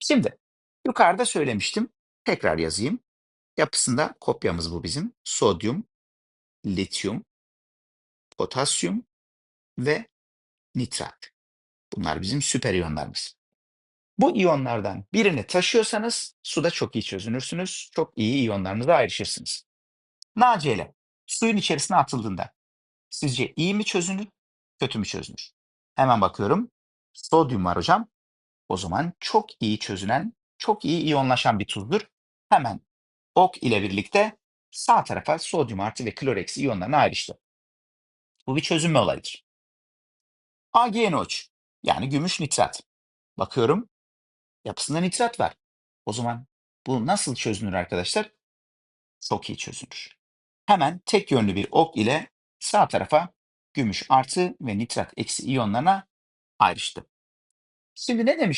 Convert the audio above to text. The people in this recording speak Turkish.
Şimdi yukarıda söylemiştim. Tekrar yazayım. Yapısında kopyamız bu bizim. Sodyum, lityum, potasyum ve nitrat. Bunlar bizim süper iyonlarımız. Bu iyonlardan birini taşıyorsanız suda çok iyi çözünürsünüz. Çok iyi iyonlarınıza ayrışırsınız. Nacelle suyun içerisine atıldığında sizce iyi mi çözünür, kötü mü çözünür? Hemen bakıyorum. Sodyum var hocam. O zaman çok iyi çözünen, çok iyi iyonlaşan bir tuzdur. Hemen ok ile birlikte sağ tarafa sodyum artı ve klor eksi iyonlarına ayrıştı. Bu bir çözünme olayıdır. AgNO3 yani gümüş nitrat. Bakıyorum yapısında nitrat var. O zaman bu nasıl çözünür arkadaşlar? Çok iyi çözünür. Hemen tek yönlü bir ok ile sağ tarafa gümüş artı ve nitrat eksi iyonlarına ayrıştı. Şimdi ne demiş?